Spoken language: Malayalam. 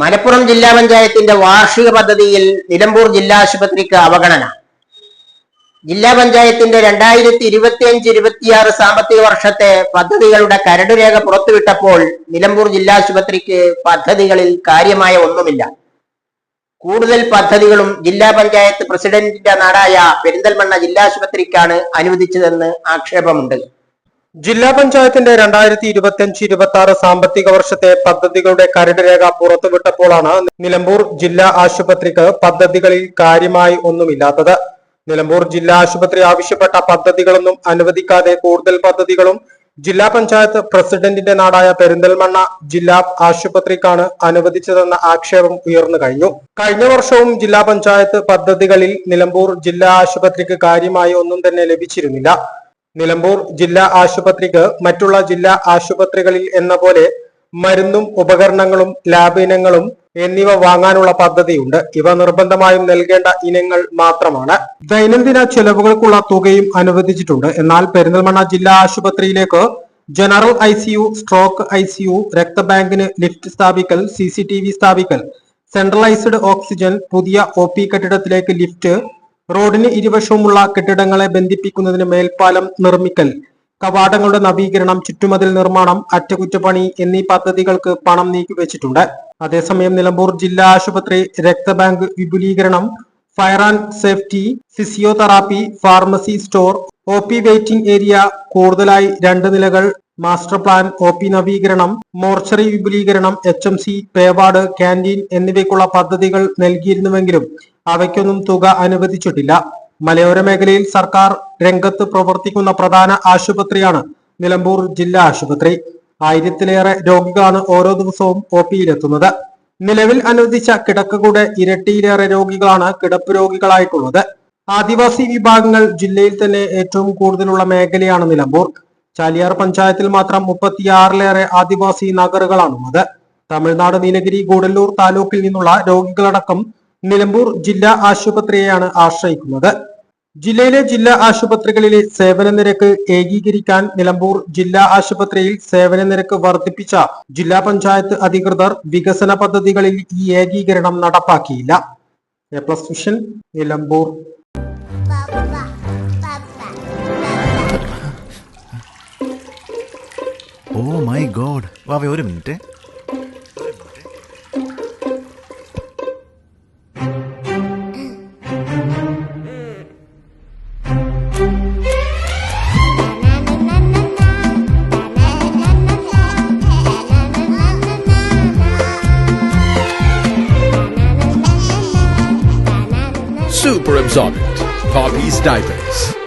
മലപ്പുറം ജില്ലാ പഞ്ചായത്തിന്റെ വാർഷിക പദ്ധതിയിൽ നിലമ്പൂർ ജില്ലാ ആശുപത്രിക്ക് അവഗണന. ജില്ലാ പഞ്ചായത്തിന്റെ രണ്ടായിരത്തി ഇരുപത്തി അഞ്ച് ഇരുപത്തിയാറ് സാമ്പത്തിക വർഷത്തെ പദ്ധതികളുടെ കരടുരേഖ പുറത്തുവിട്ടപ്പോൾ നിലമ്പൂർ ജില്ലാ ആശുപത്രിക്ക് പദ്ധതികളിൽ കാര്യമായ ഒന്നുമില്ല. കൂടുതൽ പദ്ധതികളും ജില്ലാ പഞ്ചായത്ത് പ്രസിഡന്റിന്റെ നാടായ പെരിന്തൽമണ്ണ ജില്ലാ ആശുപത്രിക്കാണ് അനുവദിച്ചതെന്ന് ആക്ഷേപമുണ്ട്. ജില്ലാ പഞ്ചായത്തിന്റെ രണ്ടായിരത്തി ഇരുപത്തി അഞ്ച് ഇരുപത്തി ആറ് സാമ്പത്തിക വർഷത്തെ പദ്ധതികളുടെ കരട് രേഖ പുറത്തുവിട്ടപ്പോഴാണ് നിലമ്പൂർ ജില്ലാ ആശുപത്രിക്ക് പദ്ധതികളിൽ കാര്യമായി ഒന്നുമില്ലാത്തത്. നിലമ്പൂർ ജില്ലാ ആശുപത്രി ആവശ്യപ്പെട്ട പദ്ധതികളൊന്നും അനുവദിക്കാതെ കൂടുതൽ പദ്ധതികളും ജില്ലാ പഞ്ചായത്ത് പ്രസിഡന്റിന്റെ നാടായ പെരിന്തൽമണ്ണ ജില്ലാ ആശുപത്രിക്കാണ് അനുവദിച്ചതെന്ന ആക്ഷേപം ഉയർന്നു കഴിഞ്ഞു. കഴിഞ്ഞ വർഷവും ജില്ലാ പഞ്ചായത്ത് പദ്ധതികളിൽ നിലമ്പൂർ ജില്ലാ ആശുപത്രിക്ക് കാര്യമായി ഒന്നും തന്നെ ലഭിച്ചിരുന്നില്ല. നിലമ്പൂർ ജില്ലാ ആശുപത്രിക്ക് മറ്റുള്ള ജില്ലാ ആശുപത്രികളിൽ എന്ന പോലെ മരുന്നും ഉപകരണങ്ങളും ലാബ് ഇനങ്ങളും എന്നിവ വാങ്ങാനുള്ള പദ്ധതിയുണ്ട്. ഇവ നിർബന്ധമായും നൽകേണ്ട ഇനങ്ങൾ മാത്രമാണ്. ദൈനംദിന ചെലവുകൾക്കുള്ള തുകയും അനുവദിച്ചിട്ടുണ്ട്. എന്നാൽ പെരിന്തൽമണ്ണ ജില്ലാ ആശുപത്രിയിലേക്ക് general I C U stroke I C U രക്തബാങ്കിന് lift സ്ഥാപിക്കൽ സി സി ടി വി സ്ഥാപിക്കൽ സെൻട്രലൈസ്ഡ് ഓക്സിജൻ പുതിയ ഒ പി കെട്ടിടത്തിലേക്ക് ലിഫ്റ്റ് റോഡിന് ഇരുവശവുമുള്ള കെട്ടിടങ്ങളെ ബന്ധിപ്പിക്കുന്നതിന് മേൽപ്പാലം നിർമ്മിക്കൽ കവാടങ്ങളുടെ നവീകരണം ചുറ്റുമതിൽ നിർമ്മാണം അറ്റകുറ്റപ്പണി എന്നീ പദ്ധതികൾക്ക് പണം നീക്കിവെച്ചിട്ടുണ്ട്. അതേസമയം നിലമ്പൂർ ജില്ലാ ആശുപത്രി രക്തബാങ്ക് വിപുലീകരണം fire and safety physiotherapy pharmacy store O P waiting area കൂടുതലായി രണ്ട് നിലകൾ മാസ്റ്റർ പ്ലാൻ ഒ പി നവീകരണം മോർച്ചറി വിപുലീകരണം H M C pay ward canteen എന്നിവയ്ക്കുള്ള പദ്ധതികൾ നൽകിയിരുന്നുവെങ്കിലും അവയ്ക്കൊന്നും തുക അനുവദിച്ചിട്ടില്ല. മലയോര മേഖലയിൽ സർക്കാർ രംഗത്ത് പ്രവർത്തിക്കുന്ന പ്രധാന ആശുപത്രിയാണ് നിലമ്പൂർ ജില്ലാ ആശുപത്രി. ആയിരത്തിലേറെ രോഗികളാണ് ഓരോ ദിവസവും ഒ പിയിലെത്തുന്നത്. നിലവിൽ അനുവദിച്ച കിടക്ക കിടക്കകൂടെ ഇരട്ടിയിലേറെ രോഗികളാണ് കിടപ്പ് രോഗികളായിട്ടുള്ളത്. ആദിവാസി വിഭാഗങ്ങൾ ജില്ലയിൽ തന്നെ ഏറ്റവും കൂടുതലുള്ള മേഖലയാണ് നിലമ്പൂർ. ചാലിയാർ പഞ്ചായത്തിൽ മാത്രം മുപ്പത്തിയാറിലേറെ ആദിവാസി നഗറുകളാണുള്ളത്. തമിഴ്നാട് നീലഗിരി ഗൂഡല്ലൂർ താലൂക്കിൽ നിന്നുള്ള രോഗികളടക്കം നിലമ്പൂർ ജില്ലാ ആശുപത്രിയെയാണ് ആശ്രയിക്കുന്നത്. ജില്ലയിലെ ജില്ലാ ആശുപത്രികളിലെ സേവന നിരക്ക് ഏകീകരിക്കാൻ നിലമ്പൂർ ജില്ലാ ആശുപത്രിയിൽ സേവന നിരക്ക് വർദ്ധിപ്പിച്ച ജില്ലാ പഞ്ചായത്ത് അധികൃതർ വികസന പദ്ധതികളിൽ ഈ ഏകീകരണം നടപ്പാക്കിയില്ല. A plus mission Nilambur. Oh my god ഒരു മിനിറ്റ്. Paramzon, Bobby's diapers.